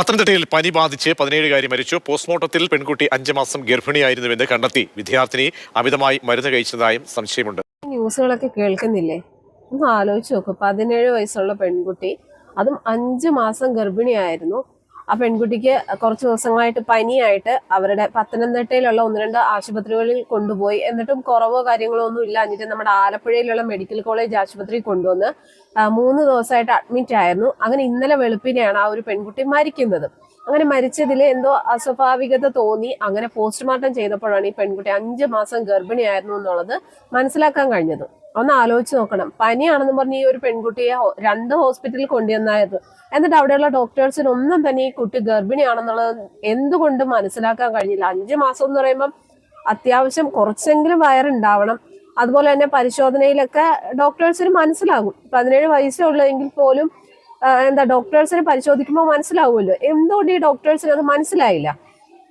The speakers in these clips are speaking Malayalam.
പത്തനംതിട്ടയിൽ പനി ബാധിച്ച് പതിനേഴുകാരി മരിച്ചു. പോസ്റ്റ്മോർട്ടത്തിൽ പെൺകുട്ടി അഞ്ചു മാസം ഗർഭിണിയായിരുന്നുവെന്ന് കണ്ടെത്തി വിദ്യാർത്ഥിനി അമിതമായി മരുന്ന് കഴിച്ചതായും സംശയമുണ്ട്. ന്യൂസുകളൊക്കെ കേൾക്കുന്നില്ലേ? ഒന്ന് ആലോചിച്ച് നോക്കൂ. പതിനേഴ് വയസ്സുള്ള പെൺകുട്ടി അതും അഞ്ചു മാസം ഗർഭിണിയായിരുന്നു. ആ പെൺകുട്ടിക്ക് കുറച്ച് ദിവസങ്ങളായിട്ട് പനിയായിട്ട് അവരുടെ പത്തനംതിട്ടയിലുള്ള ഒന്ന് രണ്ട് ആശുപത്രികളിൽ കൊണ്ടുപോയി. എന്നിട്ടും കുറവോ കാര്യങ്ങളോ ഒന്നും ഇല്ല. എന്നിട്ട് നമ്മുടെ ആലപ്പുഴയിലുള്ള മെഡിക്കൽ കോളേജ് ആശുപത്രിയിൽ കൊണ്ടുവന്ന് മൂന്ന് ദിവസമായിട്ട് അഡ്മിറ്റ് ആയിരുന്നു. അങ്ങനെ ഇന്നലെ വെളുപ്പിനെയാണ് ആ ഒരു പെൺകുട്ടി മരിക്കുന്നത്. അങ്ങനെ മരിച്ചതിൽ എന്തോ അസ്വാഭാവികത തോന്നി. അങ്ങനെ പോസ്റ്റ്മോർട്ടം ചെയ്തപ്പോഴാണ് ഈ പെൺകുട്ടി അഞ്ച് മാസം ഗർഭിണിയായിരുന്നു എന്നുള്ളത് മനസ്സിലാക്കാൻ കഴിഞ്ഞത്. ഒന്ന് ആലോചിച്ച് നോക്കണം. പനിയാണെന്ന് പറഞ്ഞ് ഈ ഒരു പെൺകുട്ടിയെ രണ്ട് ഹോസ്പിറ്റലിൽ കൊണ്ടുവന്നായിരുന്നു. എന്നിട്ട് അവിടെയുള്ള ഡോക്ടേഴ്സിന് ഒന്നും തന്നെ ഈ കുട്ടി ഗർഭിണിയാണെന്നുള്ളത് എന്തുകൊണ്ട് മനസ്സിലാക്കാൻ കഴിഞ്ഞില്ല. അഞ്ച് മാസം എന്ന് പറയുമ്പം അത്യാവശ്യം കുറച്ചെങ്കിലും വയറുണ്ടാവണം. അതുപോലെ തന്നെ പരിശോധനയിലൊക്കെ ഡോക്ടേഴ്സിന് മനസ്സിലാകും. പതിനേഴ് വയസ്സേ ഉള്ളതെങ്കിൽ പോലും എന്താ ഡോക്ടേഴ്സിനെ പരിശോധിക്കുമ്പോൾ മനസ്സിലാവുമല്ലോ. എന്തുകൊണ്ട് ഈ ഡോക്ടേഴ്സിന് അത് മനസ്സിലായില്ല?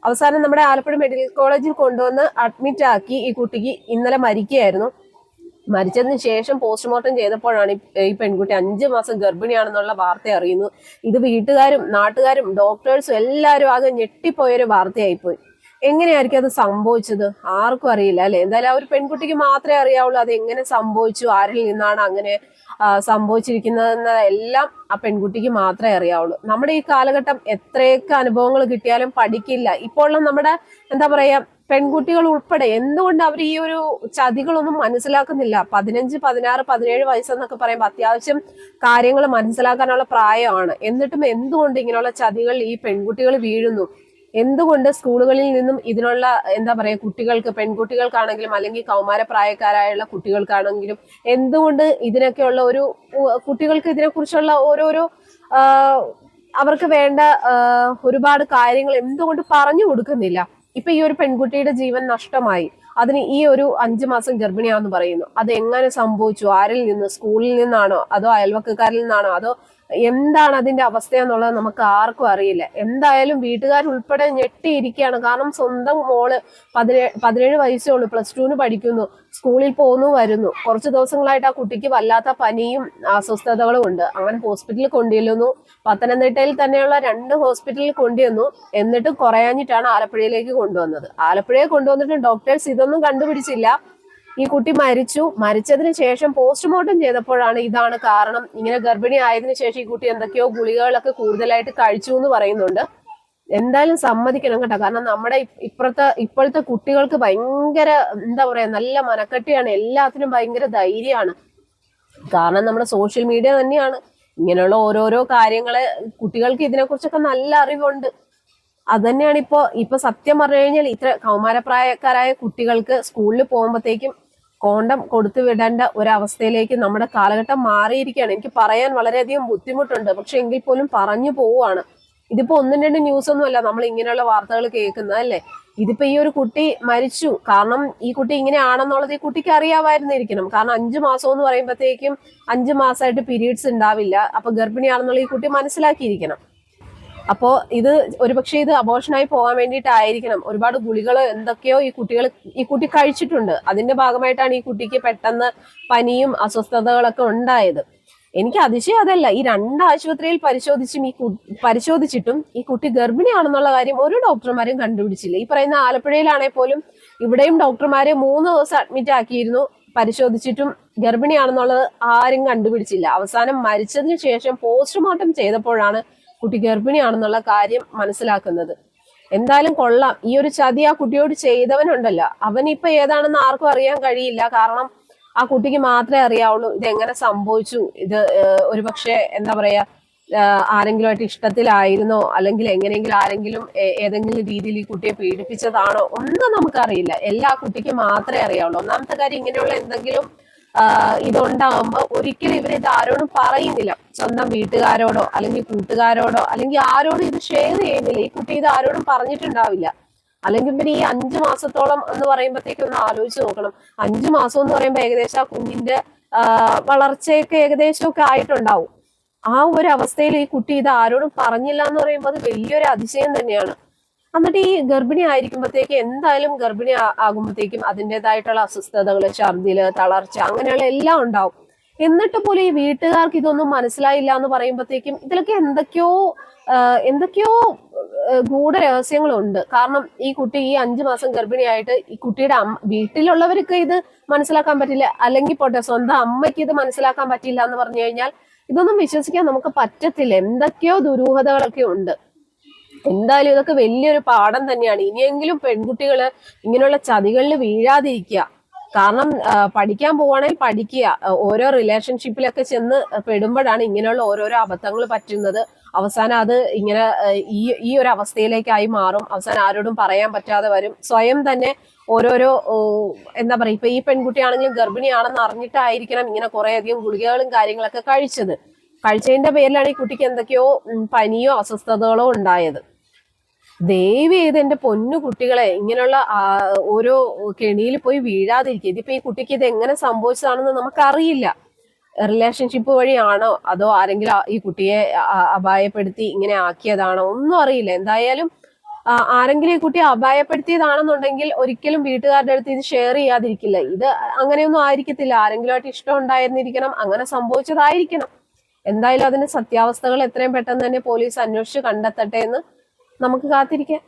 അവസാനം നമ്മുടെ ആലപ്പുഴ മെഡിക്കൽ കോളേജിൽ കൊണ്ടുവന്ന് അഡ്മിറ്റ് ആക്കി ഈ കുട്ടിക്ക് ഇന്നലെ മരിക്കുകയായിരുന്നു. മരിച്ചതിന് ശേഷം പോസ്റ്റ്മോർട്ടം ചെയ്തപ്പോഴാണ് ഈ- പെൺകുട്ടി അഞ്ച് മാസം ഗർഭിണിയാണെന്നുള്ള വാർത്ത അറിയുന്നു ഇത് വീട്ടുകാരും നാട്ടുകാരും ഡോക്ടേഴ്സും എല്ലാവരും ആകെ ഞെട്ടിപ്പോയൊരു വാർത്തയായിപ്പോയി. എങ്ങനെയായിരിക്കും അത് സംഭവിച്ചത്? ആർക്കും അറിയില്ല അല്ലെ? എന്തായാലും ആ ഒരു പെൺകുട്ടിക്ക് മാത്രമേ അറിയാവുള്ളൂ അത് എങ്ങനെ സംഭവിച്ചു ആരിൽ നിന്നാണ് അങ്ങനെ സംഭവിച്ചിരിക്കുന്നതെന്ന എല്ലാം ആ പെൺകുട്ടിക്ക് മാത്രമേ അറിയാവുള്ളൂ. നമ്മുടെ ഈ കാലഘട്ടം എത്രയൊക്കെ അനുഭവങ്ങൾ കിട്ടിയാലും പഠിക്കില്ല. ഇപ്പോൾ നമ്മുടെ എന്താ പറയാ പെൺകുട്ടികൾ ഉൾപ്പെടെ എന്തുകൊണ്ട് അവർ ഈ ഒരു ചതികളൊന്നും മനസ്സിലാക്കുന്നില്ല? പതിനഞ്ച് പതിനാറ് പതിനേഴ് വയസ്സെന്നൊക്കെ പറയുമ്പോൾ അത്യാവശ്യം കാര്യങ്ങൾ മനസ്സിലാക്കാനുള്ള പ്രായമാണ്. എന്നിട്ടും എന്തുകൊണ്ട് ഇങ്ങനെയുള്ള ചതികൾ ഈ പെൺകുട്ടികൾ വീഴുന്നു? എന്തുകൊണ്ട് സ്കൂളുകളിൽ നിന്നും ഇതിനുള്ള എന്താ പറയാ കുട്ടികൾക്ക് പെൺകുട്ടികൾക്കാണെങ്കിലും അല്ലെങ്കിൽ കൗമാരപ്രായക്കാരായുള്ള കുട്ടികൾക്കാണെങ്കിലും എന്തുകൊണ്ട് ഇതിനൊക്കെയുള്ള ഒരു കുട്ടികൾക്ക് ഇതിനെക്കുറിച്ചുള്ള ഓരോരോ അവർക്ക് വേണ്ട ഒരുപാട് കാര്യങ്ങൾ എന്തുകൊണ്ട് പറഞ്ഞു കൊടുക്കുന്നില്ല. ഇപ്പൊ ഈ ഒരു പെൺകുട്ടിയുടെ ജീവൻ നഷ്ടമായി. അതിന് ഈ ഒരു അഞ്ചു മാസം ഗർഭിണിയാന്ന് പറയുന്നു. അത് എങ്ങനെ സംഭവിച്ചു? ആരിൽ നിന്ന്? സ്കൂളിൽ നിന്നാണോ? അതോ അയൽവക്കക്കാരിൽ നിന്നാണോ? അതോ എന്താണ് അതിന്റെ അവസ്ഥ എന്നുള്ളത് നമുക്ക് ആർക്കും അറിയില്ല. എന്തായാലും വീട്ടുകാർ ഉൾപ്പെടെ ഞെട്ടിയിരിക്കുകയാണ്. കാരണം സ്വന്തം മോൾ പതിനേഴ് പതിനേഴ് വയസ്സേ ഉള്ളൂ പ്ലസ് ടുവിന് പഠിക്കുന്നു സ്കൂളിൽ പോകുന്നു വരുന്നു. കുറച്ച് ദിവസങ്ങളായിട്ട് ആ കുട്ടിക്ക് വല്ലാത്ത പനിയും അസ്വസ്ഥതകളും ഉണ്ട്. അങ്ങനെ ഹോസ്പിറ്റലിൽ കൊണ്ടുചെല്ലുന്നു. പത്തനംതിട്ടയിൽ തന്നെയുള്ള രണ്ട് ഹോസ്പിറ്റലിൽ കൊണ്ടുവന്നു എന്നിട്ട് കുറയാഞ്ഞിട്ടാണ് ആലപ്പുഴയിലേക്ക് കൊണ്ടുവന്നത്. ആലപ്പുഴയെ കൊണ്ടുവന്നിട്ടും ഡോക്ടേഴ്സ് ഇതൊന്നും കണ്ടുപിടിച്ചില്ല. ഈ കുട്ടി മരിച്ചു. മരിച്ചതിന് ശേഷം പോസ്റ്റ്മോർട്ടം ചെയ്തപ്പോഴാണ് ഇതാണ് കാരണം. ഇങ്ങനെ ഗർഭിണി ആയതിനു ശേഷം ഈ കുട്ടി എന്തൊക്കെയോ ഗുളികകളൊക്കെ കൂടുതലായിട്ട് കഴിച്ചു എന്ന് പറയുന്നുണ്ട്. എന്തായാലും സമ്മതിക്കണം കേട്ടോ. കാരണം നമ്മുടെ ഇപ്പുറത്തെ ഇപ്പോഴത്തെ കുട്ടികൾക്ക് ഭയങ്കര എന്താ പറയാ നല്ല മനക്കെട്ടിയാണ്. എല്ലാത്തിനും ഭയങ്കര ധൈര്യമാണ്. കാരണം നമ്മുടെ സോഷ്യൽ മീഡിയ തന്നെയാണ്. ഇങ്ങനെയുള്ള ഓരോരോ കാര്യങ്ങളെ കുട്ടികൾക്ക് ഇതിനെക്കുറിച്ചൊക്കെ നല്ല അറിവുണ്ട്. അത് തന്നെയാണ് ഇപ്പോ ഇപ്പൊ സത്യം പറഞ്ഞു കഴിഞ്ഞാൽ ഇത്ര കൗമാരപ്രായക്കാരായ കുട്ടികൾക്ക് സ്കൂളിൽ പോകുമ്പോഴത്തേക്കും കോണ്ടം കൊടുത്തു വിടേണ്ട ഒരവസ്ഥയിലേക്ക് നമ്മുടെ കാലഘട്ടം മാറിയിരിക്കുകയാണ്. എനിക്ക് പറയാൻ വളരെയധികം ബുദ്ധിമുട്ടുണ്ട്. പക്ഷെ എങ്കിൽ പോലും പറഞ്ഞു പോവുകയാണ്. ഇതിപ്പോ ഒന്നും രണ്ട് ന്യൂസ് ഒന്നും അല്ല. നമ്മൾ ഇങ്ങനെയുള്ള വാർത്തകൾ കേൾക്കുന്നത് അല്ലേ? ഇതിപ്പോ ഈ ഒരു കുട്ടി മരിച്ചു. കാരണം ഈ കുട്ടി ഇങ്ങനെ ആണെന്നുള്ളത് ഈ കുട്ടിക്ക് അറിയാമായിരുന്നിരിക്കണം. കാരണം അഞ്ചു മാസം എന്ന് പറയുമ്പോഴത്തേക്കും അഞ്ചു മാസമായിട്ട് പീരീഡ്സ് ഉണ്ടാവില്ല. അപ്പൊ ഗർഭിണിയാണെന്നുള്ള ഈ കുട്ടി മനസ്സിലാക്കിയിരിക്കണം. അപ്പോ ഇത് ഒരുപക്ഷെ ഇത് അബോഷനായി പോകാൻ വേണ്ടിയിട്ടായിരിക്കണം. ഒരുപാട് ഗുളികൾ എന്തൊക്കെയോ ഈ കുട്ടികൾ ഈ കുട്ടി കഴിച്ചിട്ടുണ്ട്. അതിന്റെ ഭാഗമായിട്ടാണ് ഈ കുട്ടിക്ക് പെട്ടെന്ന് പനിയും അസ്വസ്ഥതകളൊക്കെ ഉണ്ടായത്. എനിക്ക് അതിശയം അതല്ല. ഈ രണ്ട് ആശുപത്രിയിൽ പരിശോധിച്ചും ഈ പരിശോധിച്ചിട്ടും ഈ കുട്ടി ഗർഭിണിയാണെന്നുള്ള കാര്യം ഒരു ഡോക്ടർമാരും കണ്ടുപിടിച്ചില്ല. ഈ പറയുന്ന ആലപ്പുഴയിലാണെങ്കിൽ പോലും ഇവിടെയും ഡോക്ടർമാരെ മൂന്ന് ദിവസം അഡ്മിറ്റ് ആക്കിയിരുന്നു. പരിശോധിച്ചിട്ടും ഗർഭിണിയാണെന്നുള്ളത് ആരും കണ്ടുപിടിച്ചില്ല. അവസാനം മരിച്ചതിന് ശേഷം പോസ്റ്റ്മോർട്ടം ചെയ്തപ്പോഴാണ് കുട്ടി ഗർഭിണിയാണെന്നുള്ള കാര്യം മനസ്സിലാക്കുന്നത്. എന്തായാലും കൊള്ളാം. ഈ ഒരു ചതി ആ കുട്ടിയോട് ചെയ്തവനുണ്ടല്ലോ. അവനിപ്പോ ഏതാണെന്ന് ആർക്കും അറിയാൻ കഴിയില്ല. കാരണം ആ കുട്ടിക്ക് മാത്രമേ അറിയാവുള്ളൂ ഇതെങ്ങനെ സംഭവിച്ചു. ഇത് ഒരുപക്ഷെ എന്താ പറയാ ആരെങ്കിലുമായിട്ട് ഇഷ്ടത്തിലായിരുന്നോ? അല്ലെങ്കിൽ എങ്ങനെയെങ്കിലും ആരെങ്കിലും ഏതെങ്കിലും രീതിയിൽ ഈ കുട്ടിയെ പീഡിപ്പിച്ചതാണോ? ഒന്നും നമുക്കറിയില്ല. എല്ലാ കുട്ടിക്ക് മാത്രമേ അറിയാവുള്ളൂ. ഒന്നാമത്തെ കാര്യം ഇങ്ങനെയുള്ള എന്തെങ്കിലും ആഹ് ഇതുണ്ടാകുമ്പോ ഒരിക്കലും ഇവർ ഇത് ആരോടും പറയുന്നില്ല. സ്വന്തം വീട്ടുകാരോടോ അല്ലെങ്കിൽ കൂട്ടുകാരോടോ അല്ലെങ്കിൽ ആരോടും ഇത് ഷെയർ ചെയ്യുന്നില്ല. ഈ കുട്ടി ഇത് ആരോടും പറഞ്ഞിട്ടുണ്ടാവില്ല. അല്ലെങ്കിൽ പിന്നെ ഈ അഞ്ചു മാസത്തോളം എന്ന് പറയുമ്പോഴത്തേക്ക് ഒന്ന് ആലോചിച്ച് നോക്കണം. അഞ്ചു മാസം എന്ന് പറയുമ്പോൾ ഏകദേശം ആ കുഞ്ഞിന്റെ വളർച്ചയൊക്കെ ഏകദേശമൊക്കെ ആയിട്ടുണ്ടാവും. ആ ഒരു അവസ്ഥയിൽ ഈ കുട്ടി ഇത് ആരോടും പറഞ്ഞില്ല എന്ന് പറയുമ്പോൾ അത് വലിയൊരു അതിശയം തന്നെയാണ്. എന്നിട്ട് ഈ ഗർഭിണി ആയിരിക്കുമ്പോഴത്തേക്ക് എന്തായാലും ഗർഭിണി ആകുമ്പോഴത്തേക്കും അതിന്റെതായിട്ടുള്ള അസ്വസ്ഥതകൾ ഛർദിൽ തളർച്ച അങ്ങനെയുള്ള എല്ലാം ഉണ്ടാവും. എന്നിട്ട് പോലും ഈ വീട്ടുകാർക്ക് ഇതൊന്നും മനസ്സിലായില്ല എന്ന് പറയുമ്പോഴത്തേക്കും ഇതിലൊക്കെ എന്തൊക്കെയോ എന്തൊക്കെയോ ഗൂഢരഹസ്യങ്ങളുണ്ട്. കാരണം ഈ കുട്ടി ഈ അഞ്ചു മാസം ഗർഭിണിയായിട്ട് ഈ കുട്ടിയുടെ അമ്മ വീട്ടിലുള്ളവർക്ക് ഇത് മനസ്സിലാക്കാൻ പറ്റില്ല. അല്ലെങ്കിൽ പോട്ടെ സ്വന്തം അമ്മയ്ക്ക് ഇത് മനസ്സിലാക്കാൻ പറ്റില്ല എന്ന് പറഞ്ഞു കഴിഞ്ഞാൽ ഇതൊന്നും വിശ്വസിക്കാൻ നമുക്ക് പറ്റത്തില്ല. എന്തൊക്കെയോ ദുരൂഹതകളൊക്കെ ഉണ്ട്. എന്തായാലും ഇതൊക്കെ വലിയൊരു പാഠം തന്നെയാണ്. ഇനിയെങ്കിലും പെൺകുട്ടികൾ ഇങ്ങനെയുള്ള ചതികളിൽ വീഴാതിരിക്കുക. കാരണം പഠിക്കാൻ പോവാണെങ്കിൽ പഠിക്കുക. ഓരോ റിലേഷൻഷിപ്പിലൊക്കെ ചെന്ന് പെടുമ്പോഴാണ് ഇങ്ങനെയുള്ള ഓരോരോ അബദ്ധങ്ങൾ പറ്റുന്നത്. അവസാനം അത് ഇങ്ങനെ ഈ ഈ ഒരു അവസ്ഥയിലേക്കായി മാറും. അവസാനം ആരോടും പറയാൻ പറ്റാതെ വരും. സ്വയം തന്നെ ഓരോരോ എന്താ പറയുക ഇപ്പൊ ഈ പെൺകുട്ടിയാണെങ്കിലും ഗർഭിണിയാണെന്ന് അറിഞ്ഞിട്ടായിരിക്കണം ഇങ്ങനെ കുറേയധികം ഗുളികകളും കാര്യങ്ങളൊക്കെ കഴിച്ചത്. കഴിച്ചതിന്റെ പേരിലാണ് ഈ കുട്ടിക്ക് എന്തൊക്കെയോ പനിയോ അസ്വസ്ഥതകളോ ഉണ്ടായത്. ദയവ് ചെയ്ത് എന്റെ പൊന്നു കുട്ടികളെ ഇങ്ങനെയുള്ള ഓരോ കെണിയിൽ പോയി വീഴാതിരിക്കുക. ഇതിപ്പോ ഈ കുട്ടിക്ക് ഇത് എങ്ങനെ സംഭവിച്ചതാണെന്ന് നമുക്കറിയില്ല. റിലേഷൻഷിപ്പ് വഴിയാണോ അതോ ആരെങ്കിലും ഈ കുട്ടിയെ അപായപ്പെടുത്തി ഇങ്ങനെ ആക്കിയതാണോ ഒന്നും അറിയില്ല. എന്തായാലും ആരെങ്കിലും ഈ കുട്ടിയെ അപായപ്പെടുത്തിയതാണെന്നുണ്ടെങ്കിൽ ഒരിക്കലും വീട്ടുകാരുടെ അടുത്ത് ഇത് ഷെയർ ചെയ്യാതിരിക്കില്ല. ഇത് അങ്ങനെയൊന്നും ആയിരിക്കത്തില്ല. ആരെങ്കിലുമായിട്ട് ഇഷ്ടം ഉണ്ടായിരുന്നിരിക്കണം അങ്ങനെ സംഭവിച്ചതായിരിക്കണം. എന്തായാലും അതിന്റെ സത്യാവസ്ഥകൾ എത്രയും പെട്ടെന്ന് തന്നെ പോലീസ് അന്വേഷിച്ച് കണ്ടെത്തട്ടെ എന്ന് നമുക്ക് കാത്തിരിക്കാം.